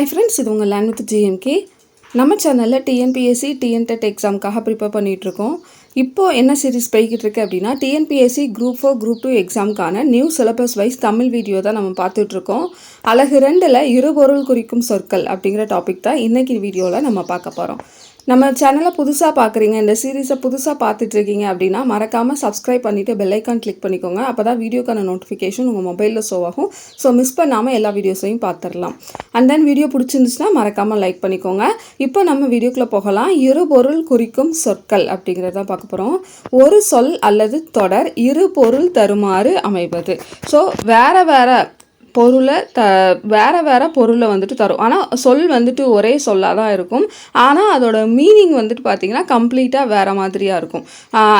Hi friends இது உங்கள் land with GMK நம்ம சேனலில் டிஎன்பிஎஸ்சி டிஎன்டெட் எக்ஸாமுக்காக ப்ரிப்பேர் பண்ணிகிட்ருக்கோம் இப்போது என்ன சீரிஸ் போய்கிட்டு இருக்கு அப்படின்னா TNPSC group four group two எக்ஸாமுக்கான new syllabus wise Tamil video தான் நம்ம பார்த்துட்ருக்கோம் அழகு ரெண்டில் இருபொருள் குறிக்கும் சொற்கள் அப்படிங்கிற டாபிக் தான் இன்றைக்கி வீடியோவில் நம்ம பார்க்க போகிறோம் நம்ம சேனலை புதுசாக பார்க்குறீங்க இந்த சீரீஸை புதுசாக பார்த்துட்ருக்கீங்க அப்படின்னா மறக்காமல் சப்ஸ்கிரைப் பண்ணிவிட்டு பெல்லைக்கான் கிளிக் பண்ணிக்கோங்க. அப்போ தான் வீடியோக்கான நோட்டிஃபிகேஷன் உங்கள் மொபைலில் ஷோ ஆகும். ஸோ மிஸ் பண்ணாமல் எல்லா வீடியோஸையும் பார்த்துடலாம் அண்ட் தென் வீடியோ பிடிச்சிருந்துச்சுன்னா மறக்காமல் லைக் பண்ணிக்கோங்க. இப்போ நம்ம வீடியோக்குள்ளே போகலாம். இரு பொருள் குறிக்கும் சொற்கள் அப்படிங்கிறத பார்க்க போகிறோம் ஒரு சொல் அல்லது தொடர் இரு பொருள் தருமாறு அமைவது. ஸோ வேறு வேறு பொருளை த வேறு வேறு பொருளை வந்துட்டு தரும். ஆனால் சொல் வந்துட்டு ஒரே சொல்லாக தான் இருக்கும். ஆனால் அதோட மீனிங் வந்துட்டு பார்த்திங்கன்னா கம்ப்ளீட்டாக வேறு மாதிரியாக இருக்கும்.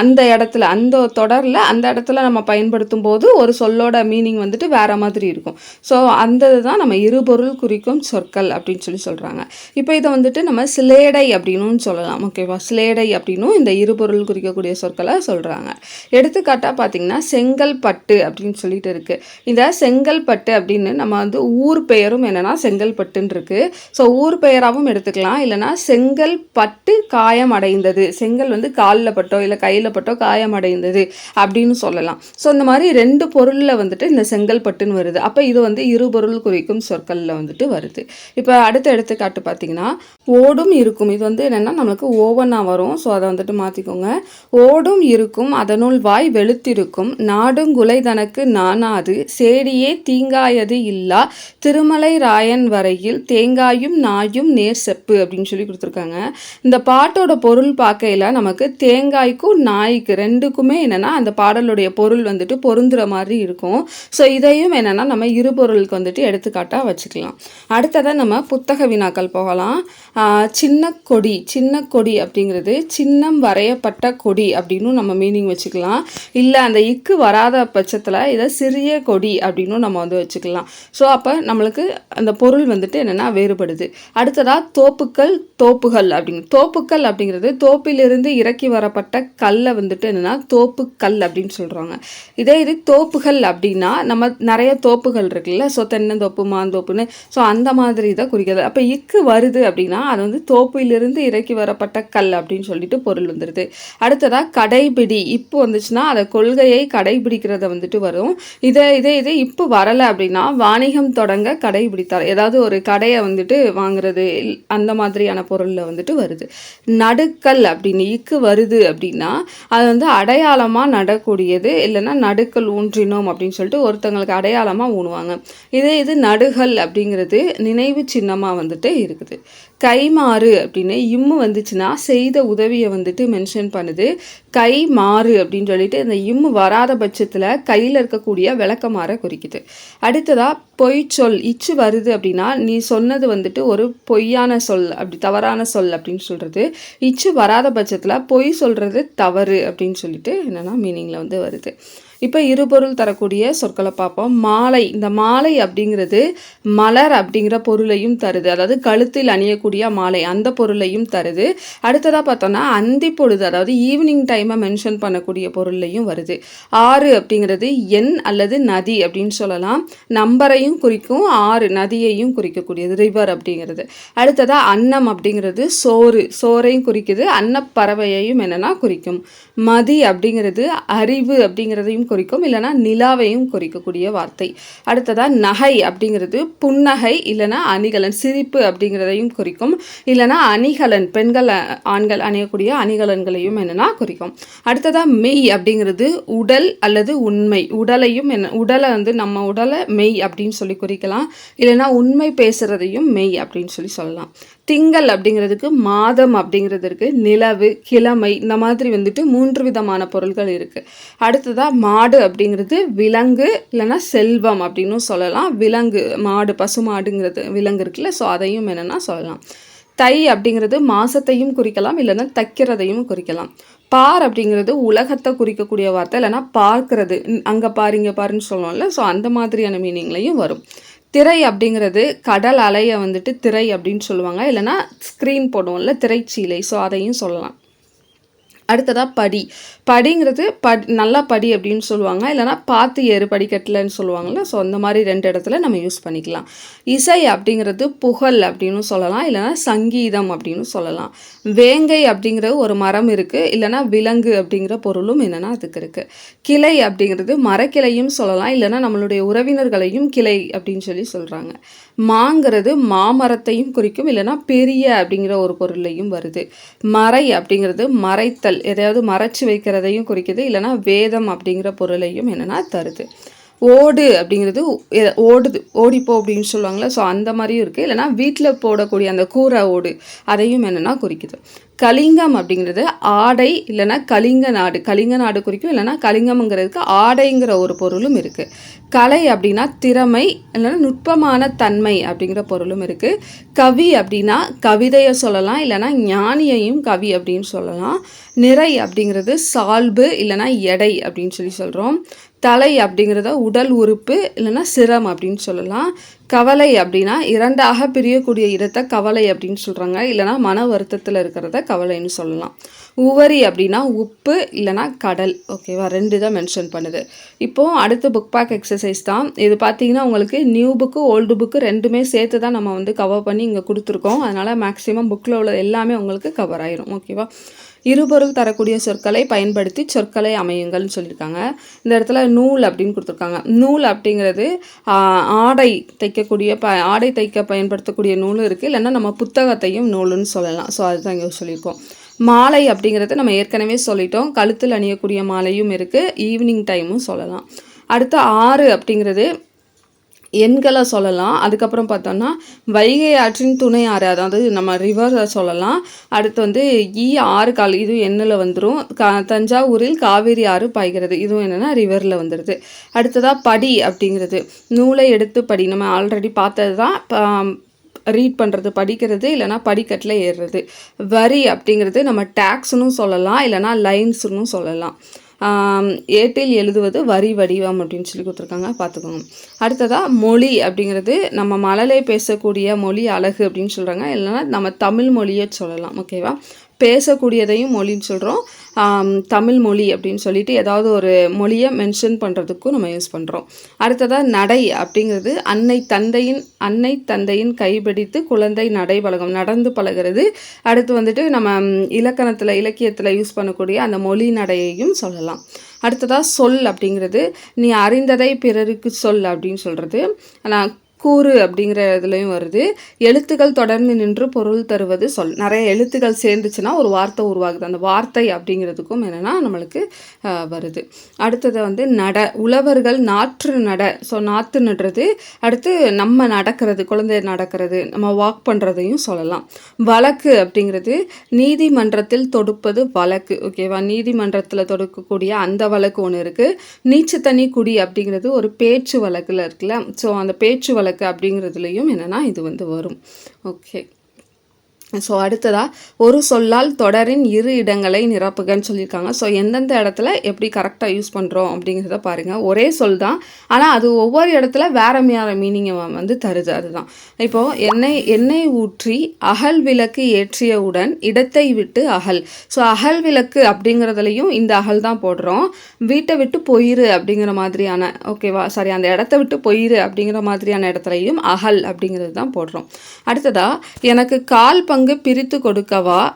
அந்த இடத்துல அந்த தொடரில் அந்த இடத்துல நம்ம பயன்படுத்தும் போது ஒரு சொல்லோட மீனிங் வந்துட்டு வேறு மாதிரி இருக்கும். ஸோ அந்த தான் நம்ம இருபொருள் குறிக்கும் சொற்கள் அப்படின்னு சொல்லி சொல்கிறாங்க இப்போ இதை வந்துட்டு நம்ம சிலேடை அப்படின்னு சொல்லலாம். ஓகேவா சிலேடை அப்படின்னும் இந்த இருபொருள் குறிக்கக்கூடிய சொற்களை சொல்கிறாங்க எடுத்துக்காட்டாக பார்த்தீங்கன்னா செங்கல்பட்டு அப்படின்னு சொல்லிட்டு இருக்குது இந்த செங்கல்பட்டு அப்படின்னு நம்ம வந்து ஊர் பெயரும் என்னென்னா செங்கல்பட்டுன்னு இருக்குது ஸோ ஊர் பெயராகவும் எடுத்துக்கலாம். இல்லைனா செங்கல் பட்டு காயம் அடைந்தது. செங்கல் வந்து காலில் பட்டோ இல்லை கையில் பட்டோ காயம் அடைந்தது அப்படின்னு சொல்லலாம். ஸோ இந்த மாதிரி ரெண்டு பொருளில் வந்துட்டு இந்த செங்கல்பட்டுன்னு வருது. அப்போ இது வந்து இரு பொருள் குறிக்கும் சொற்களில் வந்துட்டு வருது. இப்போ அடுத்த எடுத்துக்காட்டு பார்த்தீங்கன்னா ஓடும் இருக்கும். இது வந்து என்னென்னா நம்மளுக்கு ஓவனாக வரும். ஸோ அதை வந்துட்டு மாற்றிக்கோங்க ஓடும் இருக்கும். அதனுள் வாய் வெளுத்திருக்கும். நாடும் குலை தனக்கு நானாது சேடியே தீங்காயது இல்லா. திருமலை ராயன் வரையில் தேங்காயும் நாயும் நேர் செப்பு அப்படின்னு சொல்லி கொடுத்துருக்காங்க. இந்த பாட்டோட பொருள் பார்க்கையில் நமக்கு தேங்காய்க்கும் நாய்க்கு ரெண்டுக்குமே என்னென்னா அந்த பாடலுடைய பொருள் வந்துட்டு பொருந்துற மாதிரி இருக்கும். ஸோ இதையும் என்னென்னா நம்ம இரு பொருளுக்கு வந்துட்டு எடுத்துக்காட்டாக வச்சுக்கலாம். அடுத்ததாக நம்ம புத்தக வினாக்கள் போகலாம். சின்ன கொடி சின்ன கொடி அப்படிங்கிறது சின்னம் வரையப்பட்ட கொடி அப்படின்னு நம்ம மீனிங் வச்சுக்கலாம். இல்லை அந்த இக்கு வராத பட்சத்தில் இதை சிறிய கொடி அப்படின்னு நம்ம வந்து வச்சுக்கலாம். ஸோ அப்போ நம்மளுக்கு அந்த பொருள் வந்துட்டு என்னென்னா வேறுபடுது. அடுத்ததாக தோப்புக்கள் தோப்புகள் அப்படின்னு. தோப்புக்கள் அப்படிங்கிறது தோப்பிலிருந்து இறக்கி வரப்பட்ட கல்லை வந்துட்டு என்னென்னா தோப்புக்கல் அப்படின்னு சொல்கிறாங்க இதே இது தோப்புகள் அப்படின்னா நம்ம நிறைய தோப்புகள் இருக்குல்ல. ஸோ தென்னந்தோப்பு மாந்தோப்புன்னு. ஸோ அந்த மாதிரி இதை குறிக்கிறது. அப்போ இக்கு வருது அப்படின்னா அது வந்து தோப்பிலிருந்து இறக்கி வரப்பட்ட கல் அப்படின்னு சொல்லிட்டு பொருள் வந்துடுது அடுத்ததாக கடைபிடி. இப்போ வந்துச்சுன்னா அதை கொள்கையை கடைபிடிக்கிறத வந்துட்டு வரும். இதை இதே இது இப்போ வரலை அப்படின்னா வாணிகம் தொடங்க கடைபிடித்தார். ஏதாவது ஒரு கடையை வந்துட்டு வாங்குறது அந்த மாதிரியான பொருளில் வந்துட்டு வருது. நடுக்கல் அப்படின்னு இக்கு வருது அப்படின்னா அது வந்து அடையாளமாக நடக்கூடியது. இல்லைன்னா நடுக்கல் ஊன்றினோம் அப்படின்னு சொல்லிட்டு ஒருத்தங்களுக்கு அடையாளமாக ஊனுவாங்க. இதே இது நடுகள் அப்படிங்கிறது நினைவு சின்னமாக வந்துட்டு இருக்குது. கைமாறு அப்படின்னு இம்மு வந்துச்சுன்னா செய்த உதவியை வந்துட்டு மென்ஷன் பண்ணுது. கை மாறு அப்படின்னு சொல்லிட்டு இந்த இம்மு வராத பட்சத்தில் கையில் இருக்கக்கூடிய விளக்கமாற குறிக்குது. அடுத்ததாக பொய் சொல் இச்சு வருது அப்படின்னா நீ சொன்னது வந்துட்டு ஒரு பொய்யான சொல் அப்படி தவறான சொல் அப்படின்னு சொல்கிறது இச்சு வராத பட்சத்தில் பொய் சொல்கிறது தவறு அப்படின்னு சொல்லிட்டு என்னென்னா மீனிங்கில் வந்து வருது. இப்போ இருபொருள் தரக்கூடிய சொற்களை பார்ப்போம். மாலை இந்த மாலை அப்படிங்கிறது மலர் அப்படிங்கிற பொருளையும் தருது. அதாவது கழுத்தில் அணியக்கூடிய மாலை அந்த பொருளையும் தருது. அடுத்ததாக பார்த்தோன்னா அந்தி பொழுது அதாவது ஈவினிங் டைமை மென்ஷன் பண்ணக்கூடிய பொருளையும் வருது. ஆறு அப்படிங்கிறது எண் அல்லது நதி அப்படின்னு சொல்லலாம். நம்பரையும் குறிக்கும் ஆறு நதியையும் குறிக்கக்கூடியது ரிவர் அப்படிங்கிறது. அடுத்ததாக அன்னம் அப்படிங்கிறது சோறு சோறையும் குறிக்குது. அன்னப்பறவையையும் என்னன்னா குறிக்கும். மதி அப்படிங்கிறது அறிவு அப்படிங்கிறதையும் குறிக்கும் இல்லைன்னா நிலாவையும் குறிக்கக்கூடிய வார்த்தை. அடுத்ததாக நகை அப்படிங்கிறது புன்னகை இல்லைன்னா அணிகலன் சிரிப்பு அப்படிங்கிறதையும் குறிக்கும். இல்லைன்னா அணிகலன் பெண்கள் ஆண்கள் அணியக்கூடிய அணிகலன்களையும் என்னன்னா குறிக்கும். அடுத்ததாக மெய் அப்படிங்கிறது உடல் அல்லது உண்மை. உடலையும் என்ன உடலை வந்து நம்ம உடலை மெய் அப்படின்னு சொல்லி குறிக்கலாம். இல்லைன்னா உண்மை பேசுகிறதையும் மெய் அப்படின்னு சொல்லி சொல்லலாம். திங்கள் அப்படிங்கிறதுக்கு மாதம் அப்படிங்கிறது இருக்குது நிலவு கிழமை இந்த மாதிரி வந்துட்டு மூன்று விதமான பொருள்கள் இருக்குது அடுத்ததாக மாடு அப்படிங்கிறது விலங்கு இல்லைன்னா செல்வம் அப்படின்னும் சொல்லலாம். விலங்கு மாடு பசு மாடுங்கிறது விலங்கு இருக்குல்ல ஸோ அதையும் என்னென்னா சொல்லலாம். தை அப்படிங்கிறது மாசத்தையும் குறிக்கலாம் இல்லைன்னா தைக்கிறதையும் குறிக்கலாம். பார் அப்படிங்கிறது உலகத்தை குறிக்கக்கூடிய வார்த்தை இல்லைன்னா பார்க்கிறது. அங்கே பாருங்க பாருன்னு சொல்லுவோம்ல ஸோ அந்த மாதிரியான மீனிங்லையும் வரும். திரை அப்படிங்கிறது கடல் அலையை வந்துட்டு திரை அப்படின்னு சொல்லுவாங்க. இல்லைனா ஸ்க்ரீன் போடுவோம்ல திரைச்சீலை. ஸோ அதையும் சொல்லலாம். அடுத்ததாக படி. படிங்கிறது படி நல்லா படி அப்படின்னு சொல்லுவாங்க. இல்லைனா பார்த்து ஏறு படிக்கட்டில்னு சொல்லுவாங்கள்ல ஸோ அந்த மாதிரி ரெண்டு இடத்துல நம்ம யூஸ் பண்ணிக்கலாம். இசை அப்படிங்கிறது புகழ் அப்படின்னு சொல்லலாம். இல்லைனா சங்கீதம் அப்படின்னு சொல்லலாம். வேங்கை அப்படிங்கிற ஒரு மரம் இருக்குது இல்லைனா விலங்கு அப்படிங்கிற பொருளும் என்னென்னா அதுக்கு இருக்குது கிளை அப்படிங்கிறது மரக்கிளையும் சொல்லலாம். இல்லைனா நம்மளுடைய உறவினர்களையும் கிளை அப்படின்னு சொல்லி சொல்கிறாங்க மாங்கிறது மாமரத்தையும் குறிக்கும் இல்லைனா பெரிய அப்படிங்கிற ஒரு பொருளையும் வருது. மறை அப்படிங்கிறது மறைத்தல் எதையாவது மறைச்சு வைக்கிறதையும் குறிக்குது இல்லைனா வேதம் அப்படிங்கிற பொருளையும் என்னென்னா தருது. ஓடு அப்படிங்கிறது ஓடுது ஓடிப்போ அப்படின்னு சொல்லுவாங்கள்ல ஸோ அந்த மாதிரியும் இருக்குது இல்லைனா வீட்டில் போடக்கூடிய அந்த கூரை ஓடு அதையும் என்னென்னா குறிக்குது. கலிங்கம் அப்படிங்கிறது ஆடை இல்லைனா கலிங்க நாடு. கலிங்க நாடு குறிக்கும் இல்லைனா கலிங்கம்ங்கிறதுக்கு ஆடைங்கிற ஒரு பொருளும் இருக்குது கலை அப்படின்னா திறமை இல்லைன்னா நுட்பமான தன்மை அப்படிங்கிற பொருளும் இருக்குது கவி அப்படின்னா கவிதையை சொல்லலாம் இல்லைனா ஞானியையும் கவி அப்படின்னு சொல்லலாம். நிறை அப்படிங்கிறது சால்பு இல்லைனா எடை அப்படின்னு சொல்லி சொல்கிறோம் தலை அப்படிங்கிறத உடல் உறுப்பு இல்லைன்னா சிரம் அப்படின்னு சொல்லலாம். கவலை அப்படின்னா இரண்டாக பிரியக்கூடிய இடத்தை கவலை அப்படின்னு சொல்கிறாங்க இல்லைனா மன வருத்தத்தில் இருக்கிறத கவலைன்னு சொல்லலாம். உவரி அப்படின்னா உப்பு இல்லைனா கடல். ஓகேவா ரெண்டு தான் மென்ஷன் பண்ணுது. இப்போது அடுத்து புக் பேக் எக்ஸசைஸ் தான். இது பார்த்தீங்கன்னா உங்களுக்கு நியூ புக்கு ஓல்டு புக்கு ரெண்டுமே சேர்த்து தான் நம்ம வந்து கவர் பண்ணி இங்கே கொடுத்துருக்கோம். அதனால் மேக்ஸிமம் புக்கில் உள்ள எல்லாமே உங்களுக்கு கவர் ஆயிரும். ஓகேவா இருபொருள் தரக்கூடிய சொற்களை பயன்படுத்தி சொற்களை அமையுங்கள்னு சொல்லியிருக்காங்க. இந்த இடத்துல நூல் அப்படின்னு கொடுத்துருக்காங்க. நூல் அப்படிங்கிறது ஆடை தைக்கக்கூடிய ப ஆடை தைக்க பயன்படுத்தக்கூடிய நூலும் இருக்குது இல்லைன்னா நம்ம புத்தகத்தையும் நூலுன்னு சொல்லலாம். ஸோ அதுதான் இங்கே சொல்லியிருக்கோம். மாலை அப்படிங்கிறது நம்ம ஏற்கனவே சொல்லிட்டோம். கழுத்தில் அணியக்கூடிய மாலையும் இருக்குது ஈவினிங் டைமும் சொல்லலாம். அடுத்து ஆறு அப்படிங்கிறது எண்களை சொல்லலாம். அதுக்கப்புறம் பார்த்தோம்னா வைகை ஆற்றின் துணை ஆறு அதாவது நம்ம ரிவரை சொல்லலாம். அடுத்து வந்து ஈ ஆறு கால் இது எண்ணில் வந்துடும் கா தஞ்சாவூரில் காவேரி ஆறு பாய்கிறது. இதுவும் என்னென்னா ரிவரில் வந்துடுது அடுத்ததாக படி அப்படிங்கிறது. நூலை எடுத்து படி. நம்ம ஆல்ரெடி பார்த்தது தான் ரீட் பண்ணுறது படிக்கிறது இல்லைனா படிக்கட்டில் ஏறுறது. வரி அப்படிங்கிறது நம்ம டேக்ஸ்னு சொல்லலாம் இல்லைனா லைன்ஸ்னு சொல்லலாம். ஏட்டில் எழுதுவது வரி வடிவம் அப்படின்னு சொல்லி கொடுத்துருக்காங்க. பார்த்துக்கோங்க. அடுத்ததாக மொழி அப்படிங்கிறது நம்ம மலலே பேசக்கூடிய மொழி அழகு அப்படின்னு சொல்கிறாங்க இல்லைன்னா நம்ம தமிழ் மொழியை சொல்லலாம். ஓகேவா? பேசக்கூடியதையும் மொழின்னு சொல்கிறோம் தமிழ் மொழி அப்படின்னு சொல்லிட்டு ஏதாவது ஒரு மொழியை மென்ஷன் பண்ணுறதுக்கும் நம்ம யூஸ் பண்ணுறோம் அடுத்ததாக நடை அப்படிங்கிறது அன்னை தந்தையின் அன்னை தந்தையின் கைபிடித்து குழந்தை நடை பழகும் நடந்து பழகிறது. அடுத்து வந்துட்டு நம்ம இலக்கணத்தில் இலக்கியத்தில் யூஸ் பண்ணக்கூடிய அந்த மொழி நடையையும் சொல்லலாம். அடுத்ததாக சொல் அப்படிங்கிறது நீ அறிந்ததை பிறருக்கு சொல் அப்படின்னு சொல்கிறது நான் கூறு அப்படிங்கிற இதுலேயும் வருது. எழுத்துக்கள் தொடர்ந்து நின்று பொருள் தருவது சொல். நிறைய எழுத்துக்கள் சேர்ந்துச்சுன்னா ஒரு வார்த்தை உருவாகுது. அந்த வார்த்தை அப்படிங்கிறதுக்கும் என்னென்னா நம்மளுக்கு வருது. அடுத்தது வந்து நட. உழவர்கள் நாற்று நட. ஸோ நாற்று நடுறது. அடுத்து நம்ம நடக்கிறது குழந்தை நடக்கிறது நம்ம வாக் பண்ணுறதையும் சொல்லலாம். வழக்கு அப்படிங்கிறது நீதிமன்றத்தில் தொடுப்பது வழக்கு. ஓகேவா நீதிமன்றத்தில் தொடுக்கக்கூடிய அந்த வழக்கு ஒன்று இருக்குது நீச்சு தண்ணி குடி அப்படிங்கிறது ஒரு பேச்சு வழக்கில் இருக்குல்ல. ஸோ அந்த பேச்சு வழக்கு அப்படிங்கிறதுலையும் என்னென்னா இது வந்து வரும். ஓகே ஸோ அடுத்ததாக ஒரு சொல்லால் தொடரின் இரு இடங்களை நிரப்புகன்னு சொல்லியிருக்காங்க. ஸோ எந்தெந்த இடத்துல எப்படி கரெக்டாக யூஸ் பண்ணுறோம் அப்படிங்கிறத பாருங்கள் ஒரே சொல் தான். ஆனால் அது ஒவ்வொரு இடத்துல வேற மேற மீனிங்கை வந்து தருது. அதுதான். இப்போது எண்ணெய் எண்ணெய் ஊற்றி அகல் விளக்கு ஏற்றியவுடன் இடத்தை விட்டு அகல். ஸோ அகல் விளக்கு அப்படிங்கிறதுலையும் இந்த அகல் தான் போடுறோம். வீட்டை விட்டு போயிரு அப்படிங்கிற மாதிரியான ஓகேவா சாரி அந்த இடத்த விட்டு போயிரு அப்படிங்கிற மாதிரியான இடத்துலையும் அகல் அப்படிங்கிறது தான் போடுறோம். அடுத்ததாக எனக்கு கால் பங்கு பிரித்து கொடுக்கவா?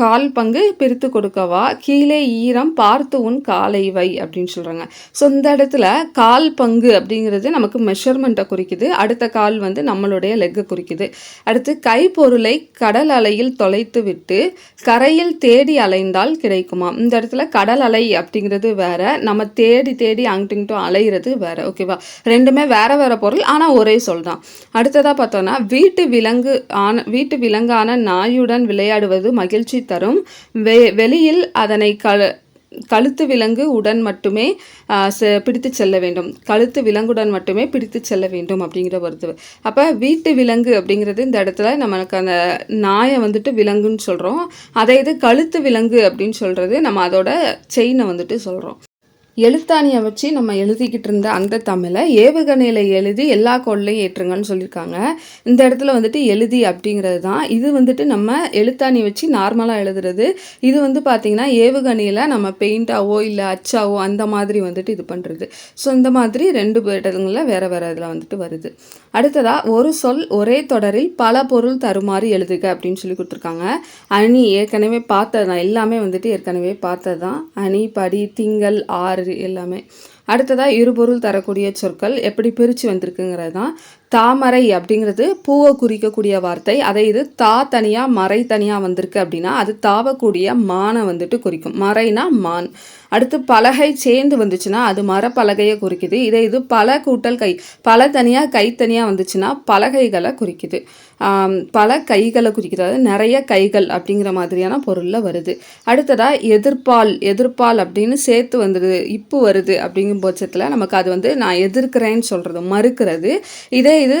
கால் பங்கு பிரித்து கொடுக்கவா? கீழே ஈரம் பார்த்து உன் காலை வை அப்படின்னு சொல்கிறாங்க ஸோ இந்த இடத்துல கால் பங்கு அப்படிங்கிறது நமக்கு மெஷர்மெண்ட்டை குறிக்குது. அடுத்த கால் வந்து நம்மளுடைய லெக்கை குறிக்குது. அடுத்து கைப்பொருளை கடல் அலையில் தொலைத்து விட்டு கரையில் தேடி அலைந்தால் கிடைக்குமா? இந்த இடத்துல கடல் அலை அப்படிங்கிறது வேற. நம்ம தேடி தேடி அங்கிட்டு இங்கிட்டும் வேற. ஓகேவா ரெண்டுமே வேற வேற பொருள். ஆனால் ஒரே சொல் தான். அடுத்ததாக பார்த்தோன்னா வீட்டு விலங்கு ஆன வீட்டு விலங்கான நாயுடன் விளையாடுவது மகிழ்ச்சி தரும். வெ வெளியில் அதனை க கழுத்து விலங்கு உடன் மட்டுமே செ- பிடித்து செல்ல வேண்டும். கழுத்து விலங்குடன் மட்டுமே பிடித்து செல்ல வேண்டும் அப்படிங்கிற வருது அப்போ வீட்டு விலங்கு அப்படிங்கிறது இந்த இடத்துல நம்மளுக்கு அந்த நாயை வந்துட்டு விலங்குன்னு சொல்கிறோம் அதே இது கழுத்து விலங்கு அப்படின்னு சொல்கிறது நம்ம அதோட செயினை வந்துட்டு சொல்கிறோம் எழுத்தாணியை வச்சு நம்ம எழுதிக்கிட்டு இருந்த அந்த தமிழை ஏவுகணையில் எழுதி எல்லா கோள்லையும் ஏற்றுங்கன்னு சொல்லியிருக்காங்க. இந்த இடத்துல வந்துட்டு எழுதி அப்படிங்கிறது தான். இது வந்துட்டு நம்ம எழுத்தாணி வச்சு நார்மலாக எழுதுறது. இது வந்து பார்த்திங்கன்னா ஏவுகணையில் நம்ம பெயிண்டாவோ இல்லை அச்சாவோ அந்த மாதிரி வந்துட்டு இது பண்ணுறது ஸோ இந்த மாதிரி ரெண்டு இடங்களில் வேறு வேறு இதில் வந்துட்டு வருது. அடுத்ததாக ஒரு சொல் ஒரே தொடரில் பல பொருள் தருமாறு எழுதுக அப்படின்னு சொல்லி கொடுத்துருக்காங்க. அணி ஏற்கனவே பார்த்தது தான் எல்லாமே வந்துட்டு ஏற்கனவே பார்த்தது தான் அணி படி திங்கள் ஆறு எல்லாமே. அடுத்ததாக இருபொருள் தரக்கூடிய சொற்கள் எப்படி பிரித்து வந்திருக்குங்கிறது தான் தாமரை அப்படிங்கிறது பூவை குறிக்கக்கூடிய வார்த்தை. அதை இது தா தனியாக மறை தனியாக வந்திருக்கு அப்படின்னா அது தாவக்கூடிய மானை வந்துட்டு குறிக்கும். மறைனா மான். அடுத்து பலகை சேர்ந்து வந்துச்சுன்னா அது மரப்பலகையை குறிக்குது. இதே இது பல கூட்டல் கை பல தனியாக கை தனியாக வந்துச்சுன்னா பலகைகளை குறிக்குது. பல கைகளை குறிக்குது. அதாவது நிறைய கைகள் அப்படிங்கிற மாதிரியான பொருளில் வருது. அடுத்ததாக எதிர்ப்பால் எதிர்ப்பால் அப்படின்னு சேர்த்து வந்துடுது இப்போ வருது அப்படிங்கும் பட்சத்தில் நமக்கு அது வந்து நான் எதிர்க்கிறேன்னு சொல்கிறது மறுக்கிறது. இதே இது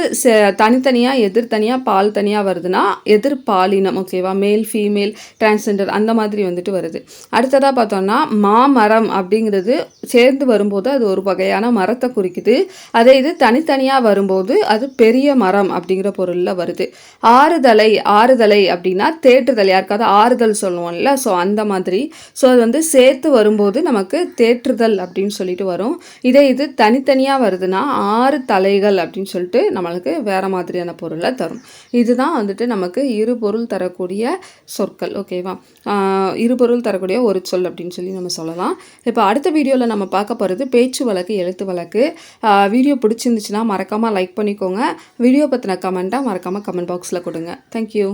தனித்தனியாக எதிர் தனியாக பால் தனியாக வருதுன்னா எதிர்பாலினம் ஓகேவா மேல் ஃபீமேல் டிரான்ஸ்ஜெண்டர் அந்த மாதிரி வந்துட்டு வருது. அடுத்ததாக பார்த்தோம்னா மாமரம் அப்படிங்கிறது சேர்ந்து வரும்போது அது ஒரு வகையான மரத்தை குறிக்குது. அதே இது தனித்தனியாக வரும்போது அது பெரிய மரம் அப்படிங்கிற பொருளில் வருது. ஆறுதலை ஆறுதலை அப்படின்னா தேற்றுதல் யாருக்காவது ஆறுதல் சொல்லுவோம்ல ஸோ அந்த மாதிரி. ஸோ அது வந்து சேர்த்து வரும்போது நமக்கு தேற்றுதல் அப்படின்னு சொல்லிட்டு வரும். இதே இது தனித்தனியாக வருதுன்னா ஆறு தலைகள் அப்படின்னு சொல்லிட்டு நம்மளுக்கு வேறு மாதிரியான பொருளை தரும். இதுதான் வந்துட்டு நமக்கு இரு பொருள் தரக்கூடிய சொற்கள். ஓகேவா இரு பொருள் தரக்கூடிய ஒரு சொல் அப்படின்னு சொல்லி நம்ம சொல்லலாம். இப்போ அடுத்த வீடியோவில் நம்ம பார்க்க போகிறது பேச்சு வழக்கு எழுத்து வழக்கு. வீடியோ பிடிச்சிருந்துச்சுன்னா மறக்காமல் லைக் பண்ணிக்கோங்க. வீடியோ பற்றின கமெண்ட்டாக மறக்காமல் கமெண்ட் பாக்ஸில் கொடுங்க. தேங்க்யூ